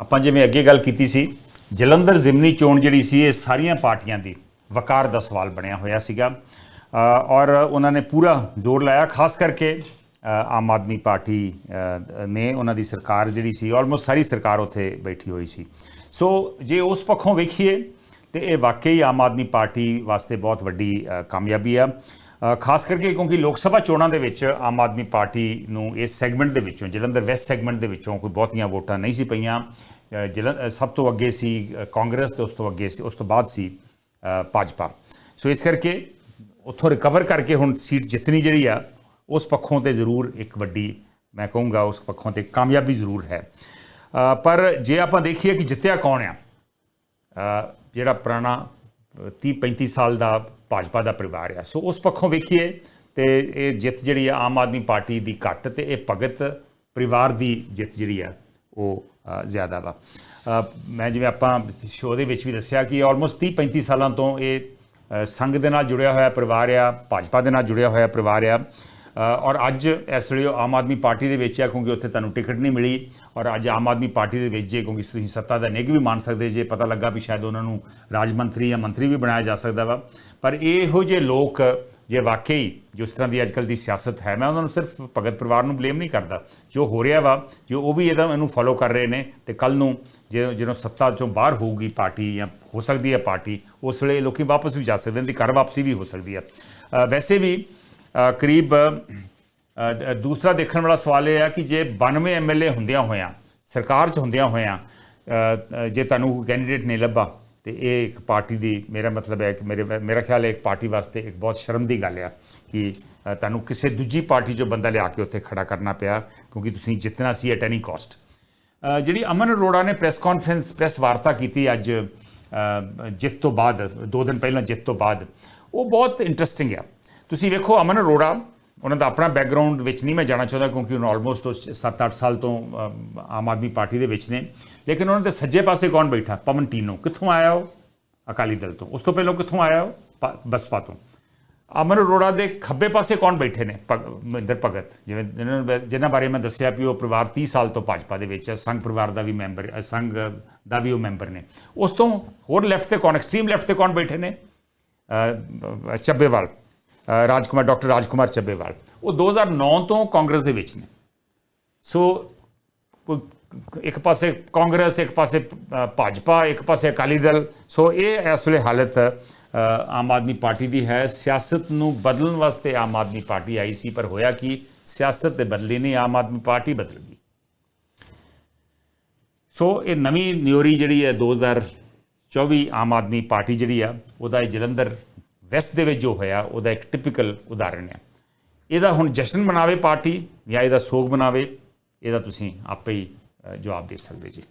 ਆਪਾਂ ਜਿਵੇਂ ਅੱਗੇ ਗੱਲ ਕੀਤੀ ਸੀ, ਜਲੰਧਰ ਜ਼ਿਮਨੀ ਚੋਣ ਜਿਹੜੀ ਸੀ, ਇਹ ਸਾਰੀਆਂ ਪਾਰਟੀਆਂ ਦੀ ਵਕਾਰ ਦਾ ਸਵਾਲ ਬਣਿਆ ਹੋਇਆ ਸੀਗਾ। ਔਰ ਉਹਨਾਂ ਨੇ ਪੂਰਾ ਜ਼ੋਰ ਲਾਇਆ, ਖਾਸ ਕਰਕੇ ਆਮ ਆਦਮੀ ਪਾਰਟੀ ਨੇ ਉਹਨਾਂ ਦੀ ਸਰਕਾਰ ਜਿਹੜੀ ਸੀ ਆਲਮੋਸਟ ਸਾਰੀ ਸਰਕਾਰ ਉੱਥੇ ਬੈਠੀ ਹੋਈ ਸੀ। ਸੋ ਜੇ ਉਸ ਪੱਖੋਂ ਵੇਖੀਏ, ਤੇ ਇਹ ਵਾਕਈ ਆਮ ਆਦਮੀ ਪਾਰਟੀ ਵਾਸਤੇ ਬਹੁਤ ਵੱਡੀ ਕਾਮਯਾਬੀ ਆ। ਖਾਸ ਕਰਕੇ ਕਿਉਂਕਿ ਲੋਕ ਸਭਾ ਚੋਣਾਂ ਦੇ ਵਿੱਚ ਆਮ ਆਦਮੀ ਪਾਰਟੀ ਨੂੰ ਇਸ ਸੈਗਮੈਂਟ ਦੇ ਵਿੱਚੋਂ ਜਲੰਧਰ ਵੈਸਟ ਸੈਗਮੈਂਟ ਦੇ ਵਿੱਚੋਂ ਕੋਈ ਬਹੁਤੀਆਂ ਵੋਟਾਂ ਨਹੀਂ ਸੀ ਪਈਆਂ। ਅ, ਜਲੰ ਸਭ ਤੋਂ ਅੱਗੇ ਸੀ ਕਾਂਗਰਸ ਤੇ ਉਸ ਤੋਂ ਅੱਗੇ ਸੀ ਉਸ ਤੋਂ ਬਾਅਦ ਸੀ ਭਾਜਪਾ। ਸੋ ਇਸ ਕਰਕੇ ਉੱਥੋਂ ਰਿਕਵਰ ਕਰਕੇ ਹੁਣ ਸੀਟ ਜਿੱਤਣੀ ਜਿਹੜੀ ਆ ਉਸ ਪੱਖੋਂ ਤੇ ਜ਼ਰੂਰ ਇੱਕ ਵੱਡੀ ਮੈਂ ਕਹੂੰਗਾ ਉਸ ਪੱਖੋਂ ਤੇ ਕਾਮਯਾਬੀ ਜ਼ਰੂਰ ਹੈ। ਪਰ ਜੇ ਆਪਾਂ ਦੇਖੀਏ ਕਿ ਜਿੱਤਿਆ ਕੌਣ ਆ ਜਿਹੜਾ ਪੁਰਾਣਾ 30 35 ਸਾਲ ਦਾ ਭਾਜਪਾ ਦਾ ਪਰਿਵਾਰ ਆ ਸੋ ਉਸ ਪੱਖੋਂ ਵੇਖੀਏ ਤੇ ਇਹ ਜਿੱਤ ਜਿਹੜੀ ਆ ਆਮ ਆਦਮੀ ਪਾਰਟੀ ਦੀ ਘੱਟ ਤੇ ਇਹ ਭਗਤ ਪਰਿਵਾਰ ਦੀ ਜਿੱਤ ਜਿਹੜੀ ਆ ਉਹ ਜ਼ਿਆਦਾ ਵਾ। ਮੈਂ ਜਿਵੇਂ ਆਪਾਂ ਸ਼ੋਅ ਦੇ ਵਿੱਚ ਵੀ ਦੱਸਿਆ ਕਿ ਆਲਮੋਸਟ 30 35 ਸਾਲਾਂ ਤੋਂ ਇਹ ਸੰਘ ਦੇ ਨਾਲ ਜੁੜਿਆ ਹੋਇਆ ਪਰਿਵਾਰ ਆ, ਭਾਜਪਾ ਦੇ ਨਾਲ ਜੁੜਿਆ ਹੋਇਆ ਪਰਿਵਾਰ ਆ। ਔਰ ਅੱਜ ਇਸ ਵੇਲੇ ਉਹ ਆਮ ਆਦਮੀ ਪਾਰਟੀ ਦੇ ਵਿੱਚ ਆ, ਕਿਉਂਕਿ ਉੱਥੇ ਤੁਹਾਨੂੰ ਟਿਕਟ ਨਹੀਂ ਮਿਲੀ। ਔਰ ਅੱਜ ਆਮ ਆਦਮੀ ਪਾਰਟੀ ਦੇ ਵਿੱਚ ਜੇ, ਕਿਉਂਕਿ ਤੁਸੀਂ ਸੱਤਾ ਦਾ ਨਿੱਘ ਵੀ ਮੰਨ ਸਕਦੇ, ਜੇ ਪਤਾ ਲੱਗਾ ਵੀ ਸ਼ਾਇਦ ਉਹਨਾਂ ਨੂੰ ਰਾਜ ਮੰਤਰੀ ਜਾਂ ਮੰਤਰੀ ਵੀ ਬਣਾਇਆ ਜਾ ਸਕਦਾ ਵਾ। ਪਰ ਇਹੋ ਜਿਹੇ ਲੋਕ, ਜੇ ਵਾਕਈ ਜਿਸ ਤਰ੍ਹਾਂ ਦੀ ਅੱਜਕੱਲ ਦੀ ਸਿਆਸਤ ਹੈ, ਮੈਂ ਉਹਨਾਂ ਨੂੰ ਸਿਰਫ ਭਗਤ ਪਰਿਵਾਰ ਨੂੰ ਬਲੇਮ ਨਹੀਂ ਕਰਦਾ। ਜੋ ਹੋ ਰਿਹਾ ਵਾ, ਜੋ ਉਹ ਵੀ ਇਹਦਾ ਇਹਨੂੰ ਫੋਲੋ ਕਰ ਰਹੇ ਨੇ, ਤੇ ਕੱਲ ਨੂੰ ਜੇ ਜਦੋਂ ਸੱਤਾ ਚੋਂ ਬਾਹਰ ਹੋਊਗੀ ਪਾਰਟੀ ਜਾਂ ਹੋ ਸਕਦੀ ਹੈ ਪਾਰਟੀ, ਉਸ ਵੇਲੇ ਲੋਕੀ ਵਾਪਸ ਵੀ ਜਾ ਸਕਦੇ ਨੇ ਦੀ ਘਰ ਵਾਪਸੀ ਵੀ ਹੋ ਸਕਦੀ ਹੈ। ਵੈਸੇ ਵੀ ਕਰੀਬ ਦੂਸਰਾ ਦੇਖਣ ਵਾਲਾ ਸਵਾਲ ਇਹ ਆ ਕਿ ਜੇ 92 ਐਮਐਲਏ ਹੁੰਦਿਆਂ ਹੋਇਆਂ, ਸਰਕਾਰ 'ਚ ਹੁੰਦਿਆਂ ਹੋਇਆਂ ਜੇ ਤੁਹਾਨੂੰ ਕੈਂਡੀਡੇਟ ਨਹੀਂ ਲੱਭਾ, ਤੇ ਇਹ ਇੱਕ ਪਾਰਟੀ ਦੀ ਮੇਰਾ ਮਤਲਬ ਹੈ ਕਿ ਮੇਰੇ, ਮੇਰਾ ਖਿਆਲ ਹੈ ਇੱਕ ਪਾਰਟੀ ਵਾਸਤੇ ਇੱਕ ਬਹੁਤ ਸ਼ਰਮ ਦੀ ਗੱਲ ਆ ਕਿ ਤੁਹਾਨੂੰ ਕਿਸੇ ਦੂਜੀ ਪਾਰਟੀ 'ਚੋਂ ਬੰਦਾ ਲਿਆ ਕੇ ਉੱਥੇ ਖੜਾ ਕਰਨਾ ਪਿਆ, ਕਿਉਂਕਿ ਤੁਸੀਂ ਜਿੱਤਣਾ ਸੀ ਐਟ ਐਨੀ ਕਾਸਟ ਜਿਹੜੀ ਅਮਨ ਅਰੋੜਾ ਨੇ ਪ੍ਰੈਸ ਕਾਨਫਰੰਸ ਪ੍ਰੈਸ ਵਾਰਤਾ ਕੀਤੀ ਅੱਜ ਜਿੱਤ ਤੋਂ ਬਾਅਦ, ਦੋ ਦਿਨ ਪਹਿਲਾਂ ਜਿੱਤ ਤੋਂ ਬਾਅਦ, ਉਹ ਬਹੁਤ ਇੰਟਰਸਟਿੰਗ ਆ। ਤੁਸੀਂ ਵੇਖੋ ਅਮਨ ਅਰੋੜਾ, ਉਹਨਾਂ ਦਾ ਆਪਣਾ ਬੈਕਗ੍ਰਾਉਂਡ ਵਿੱਚ ਨਹੀਂ ਮੈਂ ਜਾਣਾ ਚਾਹੁੰਦਾ ਕਿਉਂਕਿ ਉਹਨਾਂ ਆਲਮੋਸਟ 7-8 ਸਾਲ ਤੋਂ ਆਮ ਆਦਮੀ ਪਾਰਟੀ ਦੇ ਵਿੱਚ ਨੇ। ਲੇਕਿਨ ਉਹਨਾਂ ਦੇ ਸੱਜੇ ਪਾਸੇ ਕੌਣ ਬੈਠਾ? ਪਵਨ ਟੀਨੋ। ਕਿੱਥੋਂ ਆਇਆ ਉਹ? ਅਕਾਲੀ ਦਲ ਤੋਂ। ਉਸ ਤੋਂ ਪਹਿਲਾਂ ਕਿੱਥੋਂ ਆਇਆ ਉਹ? ਬਸਪਾ ਤੋਂ। ਅਮਰ ਅਰੋੜਾ ਦੇ ਖੱਬੇ ਪਾਸੇ ਕੌਣ ਬੈਠੇ ਨੇ? ਭਗ- ਮਹਿੰਦਰ ਭਗਤ। ਜਿਵੇਂ ਜਿਨ੍ਹਾਂ ਜਿਨ੍ਹਾਂ ਬਾਰੇ ਮੈਂ ਦੱਸਿਆ ਵੀ ਉਹ ਪਰਿਵਾਰ 30 ਸਾਲ ਤੋਂ ਭਾਜਪਾ ਦੇ ਵਿੱਚ ਹੈ ਸੰਘ ਪਰਿਵਾਰ ਦਾ ਵੀ ਮੈਂਬਰ ਹੈ ਸੰਘ ਦਾ ਵੀ ਉਹ ਮੈਂਬਰ ਨੇ। ਉਸ ਤੋਂ ਹੋਰ ਲੈਫਟ ਤੇ ਕੌਣ? ਐਕਸਟ੍ਰੀਮ ਲੈਫਟ ਤੇ ਕੌਣ ਬੈਠੇ ਨੇ? ਚੱਬੇਵਾਲ। ਰਾਜਕੁਮਾਰ, ਡਾਕਟਰ ਰਾਜਕੁਮਾਰ ਚੱਬੇਵਾਲ। ਉਹ 2009 ਤੋਂ ਕਾਂਗਰਸ ਦੇ ਵਿੱਚ ਨੇ। ਸੋ ਇੱਕ ਪਾਸੇ ਕਾਂਗਰਸ, ਇੱਕ ਪਾਸੇ ਭਾਜਪਾ, ਇੱਕ ਪਾਸੇ ਅਕਾਲੀ ਦਲ। ਸੋ, ਇਹ ਇਸ ਵੇਲੇ ਹਾਲਤ ਆਮ ਆਦਮੀ ਪਾਰਟੀ ਦੀ ਹੈ। ਸਿਆਸਤ ਨੂੰ ਬਦਲਣ ਵਾਸਤੇ ਆਮ ਆਦਮੀ ਪਾਰਟੀ ਆਈ ਸੀ, ਪਰ ਹੋਇਆ ਕਿ? ਸਿਆਸਤ ਤੇ ਬਦਲੀ ਨਹੀਂ ਆਮ ਆਦਮੀ ਪਾਰਟੀ ਬਦਲ ਗਈ। ਸੋ, ਇਹ ਨਵੀਂ ਨਿਊਰੀ ਜਿਹੜੀ ਹੈ 2024 ਆਮ ਆਦਮੀ ਪਾਰਟੀ ਜਿਹੜੀ ਆ, ਉਹਦਾ ਇਹ ਜਲੰਧਰ ਵੈਸਟ ਦੇ ਵਿੱਚ ਜੋ ਹੋਇਆ, ਉਹਦਾ ਇੱਕ ਟਿਪੀਕਲ ਉਦਾਹਰਣ ਹੈ। ਇਹਦਾ ਹੁਣ ਜਸ਼ਨ ਮਨਾਵੇ ਪਾਰਟੀ ਜਾਂ ਇਹਦਾ ਸੋਗ ਮਨਾਵੇ, ਇਹਦਾ ਤੁਸੀਂ ਆਪੇ ਹੀ ਜਵਾਬ ਦੇ ਸਕਦੇ ਜੀ।